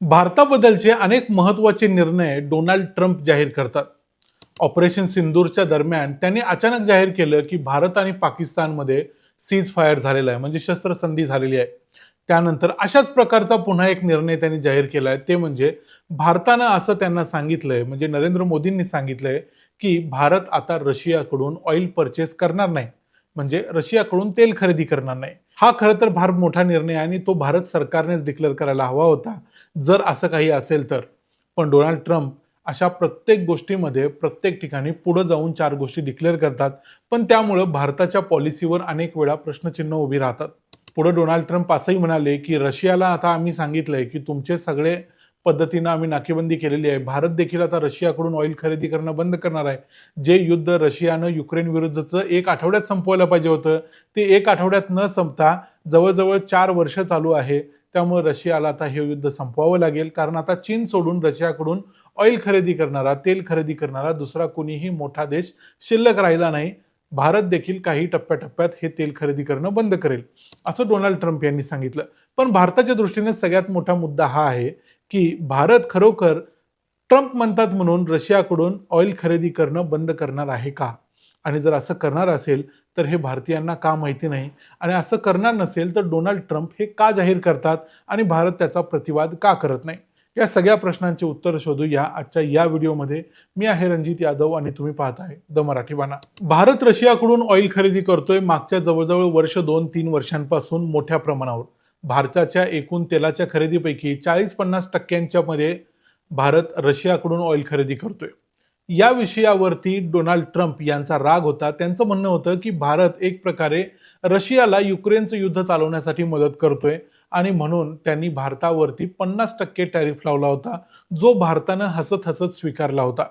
भारताबद्दलचे अनेक महत्त्वाचे निर्णय डोनाल्ड ट्रम्प जाहीर करतात. ऑपरेशन सिंदूरच्या दरम्यान त्यांनी अचानक जाहीर केलं की भारत आणि पाकिस्तानमध्ये सीज फायर झालेला आहे म्हणजे शस्त्रसंधी झालेली आहे. त्यानंतर अशाच प्रकारचा पुन्हा एक निर्णय त्यांनी जाहीर केला आहे ते म्हणजे भारतानं असं त्यांना सांगितलंय म्हणजे नरेंद्र मोदींनी सांगितलंय की भारत आता रशियाकडून ऑइल परचेस करणार नाही. म्हणजे रशियाकडून तेल खरेदी करणार नाही. हा खरं तर फार मोठा निर्णय आहे आणि तो भारत सरकारनेच डिक्लेअर करायला हवा होता. जर असं काही असेल तर. पण डोनाल्ड ट्रम्प अशा प्रत्येक गोष्टीमध्ये प्रत्येक ठिकाणी पुढं जाऊन चार गोष्टी डिक्लेअर करतात. पण त्यामुळं भारताच्या पॉलिसीवर अनेक वेळा प्रश्नचिन्ह उभी राहतात. पुढं डोनाल्ड ट्रम्प असंही म्हणाले की रशियाला आता आम्ही सांगितलंय की तुमचे सगळे पद्धतीनं आम्ही नाकेबंदी केलेली आहे. भारत देखील आता रशियाकडून ऑइल खरेदी करणं बंद करणार आहे. जे युद्ध रशियानं युक्रेन विरुद्धचं एक आठवड्यात संपवायला पाहिजे होतं ते एक आठवड्यात न संपता जवळजवळ चार वर्ष चालू आहे. त्यामुळे रशियाला आता हे युद्ध संपवावं लागेल. कारण आता चीन सोडून रशियाकडून ऑइल खरेदी करणारा तेल खरेदी करणारा दुसरा कोणीही मोठा देश शिल्लक राहिला नाही. भारत देखील काही टप्प्याटप्प्यात हे तेल खरेदी करणं बंद करेल असं डोनाल्ड ट्रम्प यांनी सांगितलं. पण भारताच्या दृष्टीने सगळ्यात मोठा मुद्दा हा आहे की भारत खरोखर ट्रम्प म्हणतात म्हणून रशियाकडून ऑइल खरेदी करणं बंद करणार आहे का? आणि जर असं करणार असेल तर हे भारतीयांना का माहिती नाही? आणि असं करणार नसेल तर डोनाल्ड ट्रम्प हे का जाहीर करतात? आणि भारत त्याचा प्रतिवाद का करत नाही? या सगळ्या प्रश्नांची उत्तर शोधू या आजच्या या व्हिडिओमध्ये. मी आहे रणजित यादव आणि तुम्ही पाहत आहे द मराठी बाणा. भारत रशियाकडून ऑइल खरेदी करतोय मागच्या जवळजवळ वर्ष दोन तीन वर्षांपासून मोठ्या प्रमाणावर. भारताच्या एकूण तेलाच्या खरेदीपैकी चाळीस पन्नास टक्क्यांच्या मध्ये भारत रशियाकडून ऑइल खरेदी करतोय. या विषयावरती डोनाल्ड ट्रम्प यांचा राग होता. त्यांचं म्हणणं होतं की भारत एक प्रकारे रशियाला युक्रेनचं युद्ध चालवण्यासाठी मदत करतोय आणि म्हणून त्यांनी भारतावरती पन्नास टक्के टॅरिफ लावला होता जो भारतानं हसत हसत स्वीकारला होता.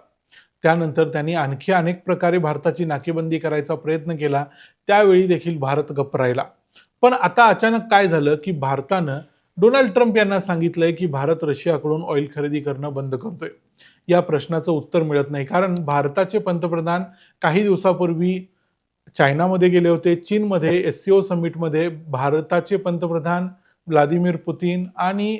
त्यानंतर त्यांनी आणखी अनेक प्रकारे भारताची नाकेबंदी करायचा प्रयत्न केला. त्यावेळी देखील भारत गप्प राहिला. पण आता अचानक काय झालं की भारतानं डोनाल्ड ट्रम्प यांना सांगितलंय की भारत रशियाकडून ऑइल खरेदी करणं बंद करतोय. या प्रश्नाचं उत्तर मिळत नाही. कारण भारताचे पंतप्रधान काही दिवसापूर्वी चायनामध्ये गेले होते. चीनमध्ये एस सी ओ समिटमध्ये भारताचे पंतप्रधान व्लादिमीर पुतीन आणि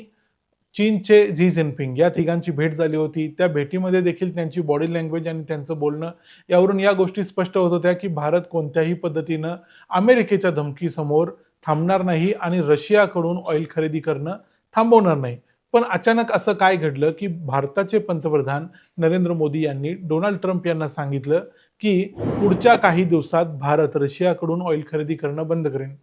चीनचे झी जिनपिंग या तिघांची भेट झाली होती. त्या भेटीमध्ये देखील त्यांची बॉडी लँग्वेज आणि त्यांचं बोलणं यावरून या गोष्टी स्पष्ट होत होत्या की भारत कोणत्याही पद्धतीनं अमेरिकेच्या धमकीसमोर थांबणार नाही आणि रशियाकडून ऑइल खरेदी करणं थांबवणार नाही. पण अचानक असं काय घडलं की भारताचे पंतप्रधान नरेंद्र मोदी यांनी डोनाल्ड ट्रम्प यांना सांगितलं की पुढच्या काही दिवसात भारत रशियाकडून ऑइल खरेदी करणं बंद करेन.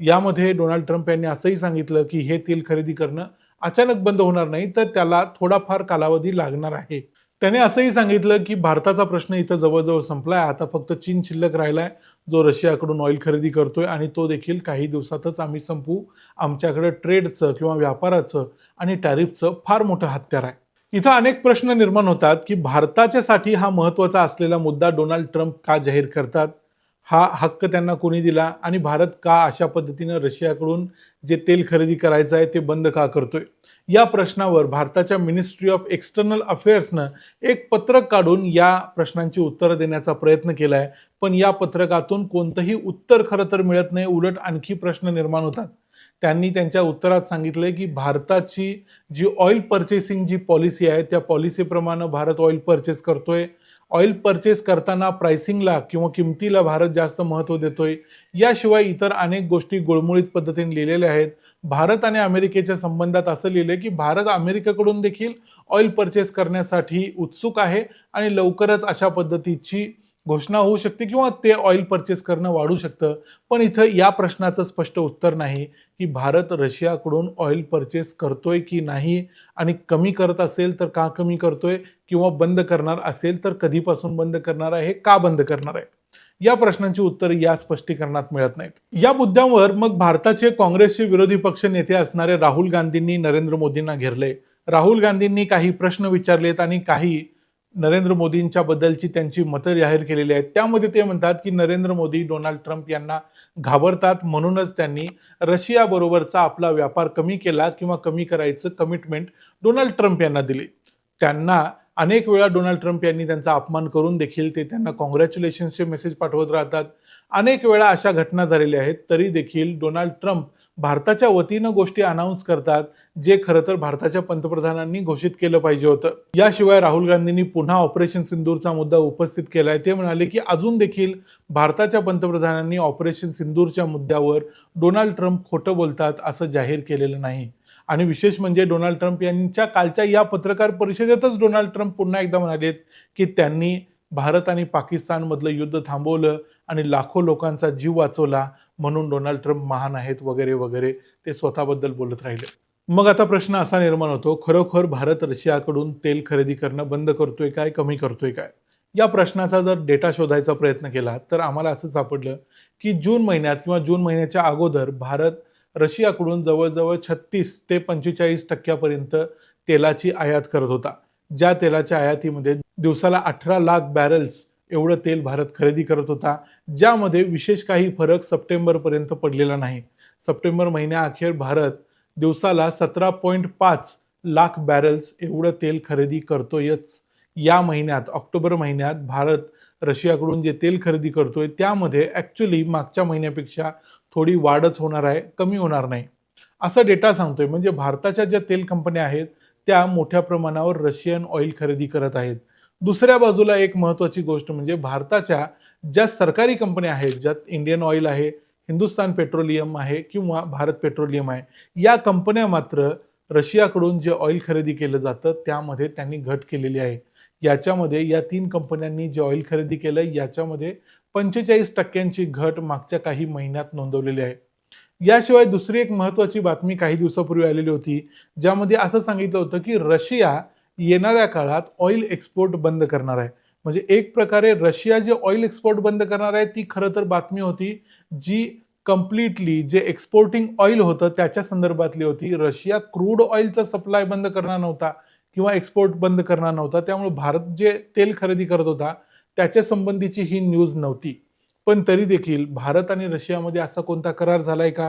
यामध्ये डोनाल्ड ट्रम्प यांनी असंही सांगितलं की हे तेल खरेदी करणं अचानक बंद होणार नाही तर त्याला थोडाफार कालावधी लागणार आहे. त्याने असंही सांगितलं की भारताचा प्रश्न इथं जवळजवळ संपलाय. आता फक्त चीन शिल्लक राहिला आहे जो रशियाकडून ऑइल खरेदी करतोय आणि तो देखील काही दिवसातच आम्ही संपू आमच्याकडे ट्रेडचं किंवा व्यापाराचं आणि टॅरिफचं फार मोठं हत्यार आहे. इथं अनेक प्रश्न निर्माण होतात की भारताच्यासाठी हा महत्त्वाचा असलेला मुद्दा डोनाल्ड ट्रम्प का जाहीर करतात? हा हक्क त्यांना कोणी दिला? आणि भारत का अशा पद्धतीनं रशियाकडून जे तेल खरेदी करायचं आहे ते बंद का करतोय? या प्रश्नावर भारताच्या मिनिस्ट्री ऑफ एक्सटर्नल अफेअर्सनं एक पत्रक काढून या प्रश्नांची उत्तरं देण्याचा प्रयत्न केला आहे पण या पत्रकातून कोणतंही उत्तर खरं तर मिळत नाही उलट आणखी प्रश्न निर्माण होतात. त्यांनी त्यांच्या उत्तरात सांगितलंय की भारताची जी ऑइल परचेसिंग जी पॉलिसी आहे त्या पॉलिसीप्रमाणे भारत ऑइल परचेस करतोय. ऑइल परचेस करताना प्राइसिंगला किंवा किमतीला भारत जास्त महत्त्व देतोय. याशिवाय इतर अनेक गोष्टी गुळमुळीत पद्धतीने लिहिलेल्या आहेत. भारत आणि अमेरिकेच्या संबंधात असं लिहिलंय की भारत अमेरिकेकडून देखील ऑइल परचेस करण्यासाठी उत्सुक आहे आणि लवकरच अशा पद्धतीची घोषणा होऊ शकते किंवा ते ऑइल परचेस करणं वाढू शकतं. पण इथं या प्रश्नाचं स्पष्ट उत्तर नाही की भारत रशियाकडून ऑइल परचेस करतोय की नाही आणि कमी करत असेल तर का कमी करतोय किंवा बंद करणार असेल तर कधीपासून बंद करणार आहे का बंद करणार आहे? या प्रश्नांची उत्तर या स्पष्टीकरणात मिळत नाहीत. या मुद्द्यावर मग भारताचे काँग्रेसचे विरोधी पक्ष नेते असणारे राहुल गांधींनी नरेंद्र मोदींना घेरले. राहुल गांधींनी काही प्रश्न विचारलेत आणि काही नरेंद्र मोदींच्या बद्दलची त्यांची मतं जाहीर केलेली आहेत. त्यामध्ये ते म्हणतात की नरेंद्र मोदी डोनाल्ड ट्रम्प यांना घाबरतात म्हणूनच त्यांनी रशियाबरोबरचा आपला व्यापार कमी केला किंवा कमी करायचं कमिटमेंट डोनाल्ड ट्रम्प यांना दिले. त्यांना अनेक वेळा डोनाल्ड ट्रम्प यांनी त्यांचा अपमान करून देखील ते त्यांना कॉंग्रॅच्युलेशन्सचे मेसेज पाठवत राहतात. अनेक वेळा अशा घटना झालेल्या आहेत तरी देखील डोनाल्ड ट्रम्प भारताच्या वतीनं गोष्टी अनाऊन्स करतात जे खरं तर भारताच्या पंतप्रधानांनी घोषित केलं पाहिजे होतं. याशिवाय राहुल गांधींनी पुन्हा ऑपरेशन सिंदूरचा मुद्दा उपस्थित केलाय. ते म्हणाले की अजून देखील भारताच्या पंतप्रधानांनी ऑपरेशन सिंदूरच्या मुद्द्यावर डोनाल्ड ट्रम्प खोटं बोलतात असं जाहीर केलेलं नाही. आणि विशेष म्हणजे डोनाल्ड ट्रम्प यांच्या कालच्या या पत्रकार परिषदेतच डोनाल्ड ट्रम्प पुन्हा एकदा म्हणालेत की त्यांनी भारत आणि पाकिस्तानमधलं युद्ध थांबवलं आणि लाखो लोकांचा जीव वाचवला म्हणून डोनाल्ड ट्रम्प महान आहेत वगैरे वगैरे ते स्वतःबद्दल बोलत राहिले. मग आता प्रश्न असा निर्माण होतो खरोखर भारत रशियाकडून तेल खरेदी करणं बंद करतोय काय कमी करतोय काय? या प्रश्नाचा जर डेटा शोधायचा प्रयत्न केला तर आम्हाला असं सापडलं की जून महिन्यात किंवा जून महिन्याच्या अगोदर भारत रशियाकडून जवळजवळ छत्तीस ते पंचेचाळीस टक्क्यापर्यंत तेलाची आयात करत होता. ज्या तेलाच्या आयातीमध्ये दिवसाला अठरा लाख बॅरल्स एवढं तेल भारत खरेदी करत होता ज्यामध्ये विशेष काही फरक सप्टेंबरपर्यंत पडलेला नाही. सप्टेंबर महिन्याअखेर भारत दिवसाला सतरा पॉईंट पाच लाख बॅरल्स एवढं तेल खरेदी करतोयच. या महिन्यात ऑक्टोबर महिन्यात भारत रशियाकडून जे तेल खरेदी करतोय त्यामध्ये ॲक्च्युली मागच्या महिन्यापेक्षा थोडी वाढच होणार आहे कमी होणार नाही. असा डेटा सांगतोय. म्हणजे भारताच्या ज्या तेल कंपन्या आहेत त्या मोठ्या प्रमाणावर रशियन ऑइल खरेदी करत आहेत. दुसऱ्या बाजूला एक महत्त्वाची गोष्ट म्हणजे भारताच्या ज्या सरकारी कंपन्या आहेत ज्यात इंडियन ऑइल आहे हिंदुस्तान पेट्रोलियम आहे किंवा भारत पेट्रोलियम आहे या कंपन्या मात्र रशियाकडून जे ऑइल खरेदी केलं जातं त्यामध्ये त्यांनी घट केलेली आहे. याच्यामध्ये या तीन कंपन्यांनी जे ऑइल खरेदी केलं याच्यामध्ये पंचेचाळीस टक्क्यांची घट मागच्या काही महिन्यात नोंदवलेली आहे. याशिवाय दुसरी एक महत्त्वाची बातमी काही दिवसापूर्वी आलेली होती ज्यामध्ये असं सांगितलं होतं की रशिया येणाऱ्या काळात ऑइल एक्सपोर्ट बंद करणार आहे. म्हणजे एक प्रकारे रशिया जे ऑइल एक्सपोर्ट बंद करणार आहे ती खरं तर बातमी होती जी कम्प्लिटली जे एक्सपोर्टिंग ऑइल होतं त्याच्या संदर्भातली होती. रशिया क्रूड ऑइलचा सप्लाय बंद करणार नव्हता किंवा एक्सपोर्ट बंद करणार नव्हता. त्यामुळे भारत जे तेल खरेदी करत होता त्याच्या संबंधीची ही न्यूज नव्हती. पण तरी देखील भारत आणि रशियामध्ये असा कोणता करार झालाय का?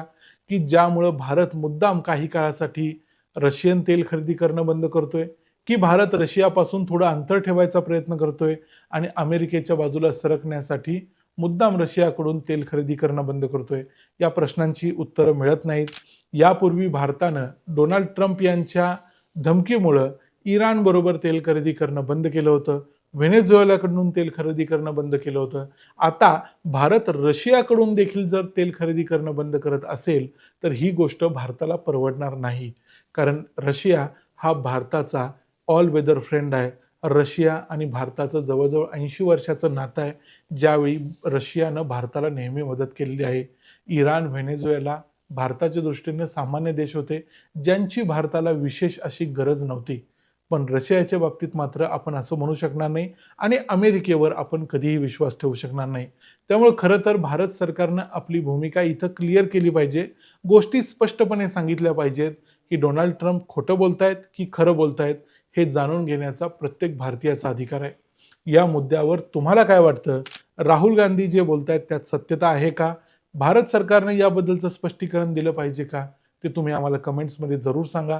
की ज्यामुळं भारत मुद्दाम काही काळासाठी रशियन तेल खरेदी करणं बंद करतोय की भारत रशियापासून थोडं अंतर ठेवायचा प्रयत्न करतोय आणि अमेरिकेच्या बाजूला सरकण्यासाठी मुद्दाम रशियाकडून तेल खरेदी करणं बंद करतोय? या प्रश्नांची उत्तरं मिळत नाहीत. यापूर्वी भारतानं डोनाल्ड ट्रम्प यांच्या धमकीमुळं इराणबरोबर तेल खरेदी करणं बंद केलं होतं. व्हेनेझुएलाकडून तेल खरेदी करणं बंद केलं होतं. आता भारत रशियाकडून देखील जर तेल खरेदी करणं बंद करत असेल तर ही गोष्ट भारताला परवडणार नाही. कारण रशिया हा भारताचा ऑल वेदर फ्रेंड आहे. रशिया आणि भारताचं जवळजवळ ऐंशी वर्षाचं नातं आहे. ज्यावेळी रशियानं भारताला नेहमी मदत केलेली आहे. इराण व्हेनेझुएला भारताच्या दृष्टीने सामान्य देश होते ज्यांची भारताला विशेष अशी गरज नव्हती. पण रशियाच्या बाबतीत मात्र आपण असं म्हणू शकणार नाही आणि अमेरिकेवर आपण कधीही विश्वास ठेवू शकणार नाही. त्यामुळे खरं तर भारत सरकारनं आपली भूमिका इथं क्लिअर केली पाहिजे. गोष्टी स्पष्टपणे सांगितल्या पाहिजेत की डोनाल्ड ट्रम्प खोटं बोलतायत की खरं बोलतायत हे जाणून घेण्याचा प्रत्येक भारतीयाचा अधिकार आहे. या मुद्द्यावर तुम्हाला काय वाटतं? राहुल गांधी जे बोलतायत त्यात सत्यता आहे का? भारत सरकारने याबद्दलचं स्पष्टीकरण दिलं पाहिजे का? ते तुम्ही आम्हाला कमेंट्समध्ये जरूर सांगा.